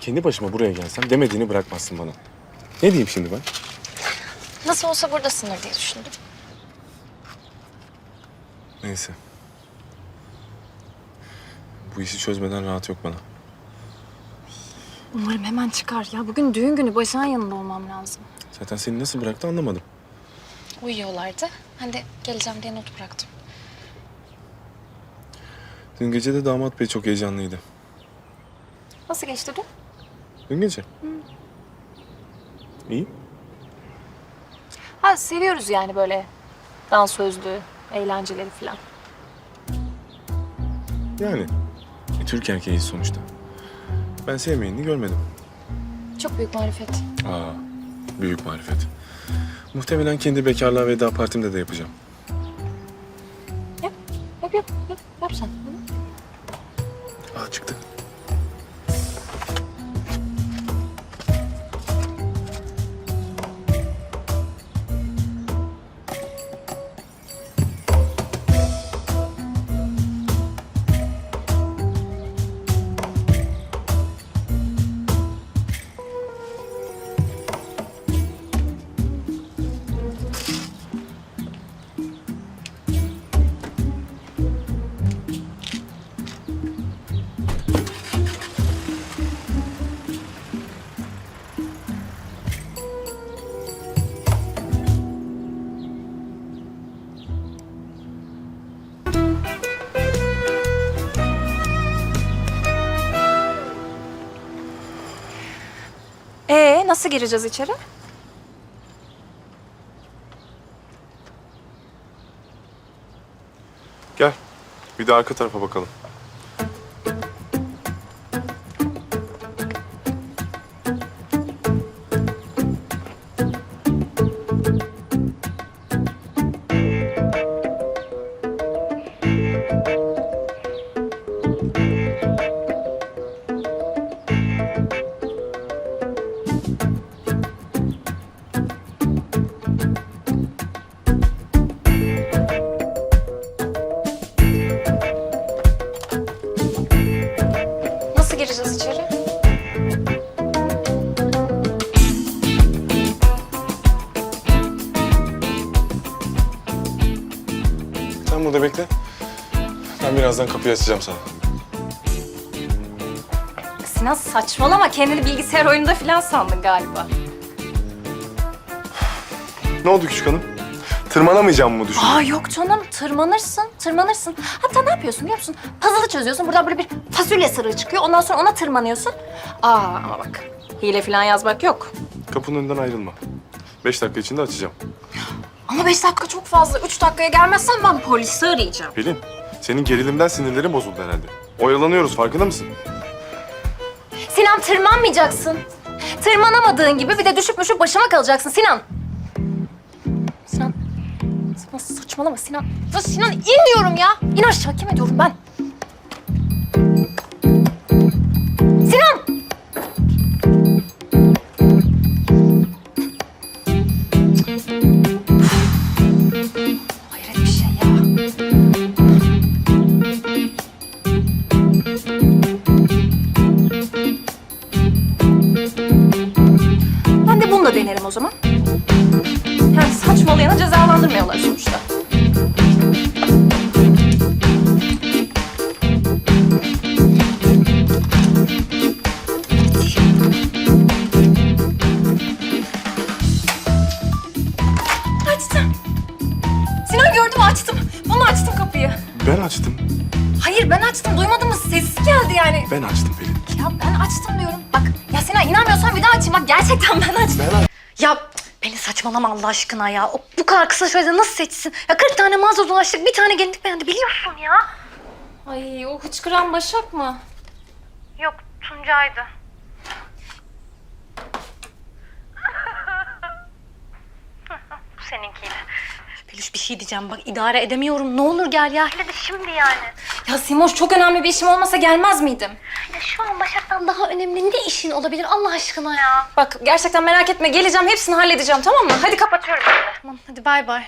kendi başıma buraya gelsem demediğini bırakmazsın bana. Ne diyeyim şimdi ben? Nasıl olsa buradasındır diye düşündüm. Neyse. Bu işi çözmeden rahat yok bana. Umarım hemen çıkar ya. Bugün düğün günü Başak'ın yanında olmam lazım. Zaten seni nasıl bıraktı anlamadım. Uyuyorlardı. Ben de geleceğim diye not bıraktım. Dün gece de damat bey çok heyecanlıydı. Nasıl geçti dün? Dün gece. İyi. Ha seviyoruz yani böyle dans sözlü, eğlenceleri falan. Yani. E, Türk erkeğiyiz sonuçta. Ben sevmeyeni görmedim. Çok büyük marifet. Aa, büyük marifet. Muhtemelen kendi bekarlığa veda partimde de yapacağım. Yap, yap, yap, yap, yap sen. Hı? Aa çıktı. Ee, nasıl gireceğiz içeri? Gel. Bir de arka tarafa bakalım. Burada bekle. Ben birazdan kapıyı açacağım sana. Sinan saçmalama. Kendini bilgisayar oyununda falan sandın galiba. Ne oldu küçük hanım? Tırmanamayacağım mı düşündün? Aa yok canım. Tırmanırsın, tırmanırsın. Hatta ne yapıyorsun biliyor musun? Puzzle'ı çözüyorsun. Buradan böyle bir fasulye sarığı çıkıyor. Ondan sonra ona tırmanıyorsun. Aa ama bak. Hile falan yazmak yok. Kapının önünden ayrılma. Beş dakika içinde açacağım. Ama beş dakika çok fazla. Üç dakikaya gelmezsen ben polisi arayacağım. Pelin, senin gerilimden sinirlerin bozuldu herhalde. Oyalanıyoruz, farkında mısın? Sinan tırmanmayacaksın. Tırmanamadığın gibi bir de düşüp düşüp başıma kalacaksın Sinan. Sinan. Sinan saçmalama Sinan. Ya Sinan in diyorum ya. İn aşağı kim ediyorum ben. O zaman. Yani saçmalayana cezalandırmıyorlar sonuçta. Açtım. Sinan gördüm açtım. Bunu açtım kapıyı. Ben açtım. Hayır ben açtım. Duymadın mı? Sessiz geldi yani. Ben açtım Pelin. Ya ben açtım diyorum. Bak ya Sinan inanmıyorsan bir daha açayım. Bak gerçekten ben açtım. Ben aç- Ya beni saçmalama Allah aşkına ya. O, bu kadar kısa sürede nasıl seçsin? Ya 40 tane mağaza dolaştık bir tane gelinlik beğendi biliyorsun ya. Ay o hıçkıran Başak mı? Yok Tuncay'dı. Bu seninkiydi. Peluş bir şey diyeceğim bak idare edemiyorum. Ne olur gel ya. Hele de şimdi yani. Ya Simoş çok önemli bir işim olmasa gelmez miydim? Ya şu an Başak'tan daha önemli ne işin olabilir Allah aşkına ya? Bak gerçekten merak etme geleceğim hepsini halledeceğim tamam mı? Hadi kapat. Kapatıyorum şimdi. Tamam hadi bay bay.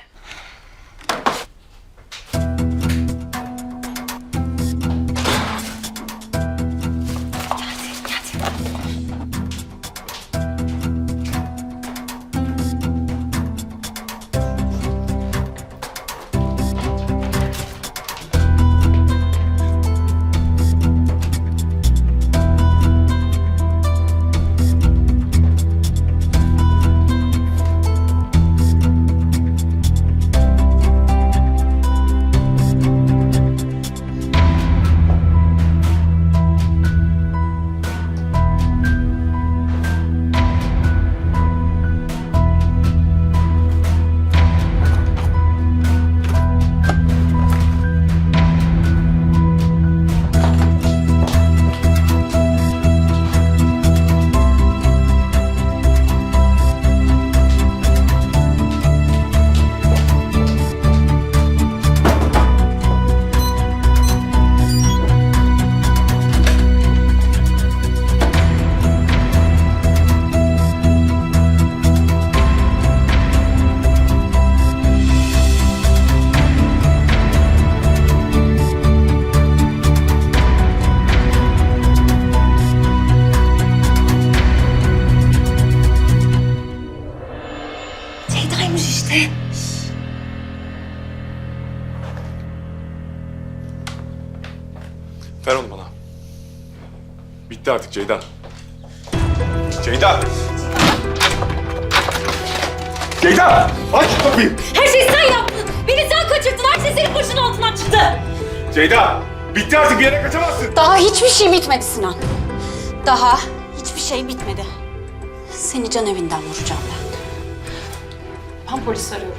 Bitti artık Ceyda. Ceyda! Ceyda! Aç şu kapıyı! Her şeyi sen yaptın. Beni sen kaçırttın. Her şey senin başının altından çıktı. Ceyda! Bitti artık bir yere kaçamazsın! Daha hiçbir şey bitmedi Sinan. Daha hiçbir şey bitmedi. Seni can evinden vuracağım ben. Ben polis arıyorum.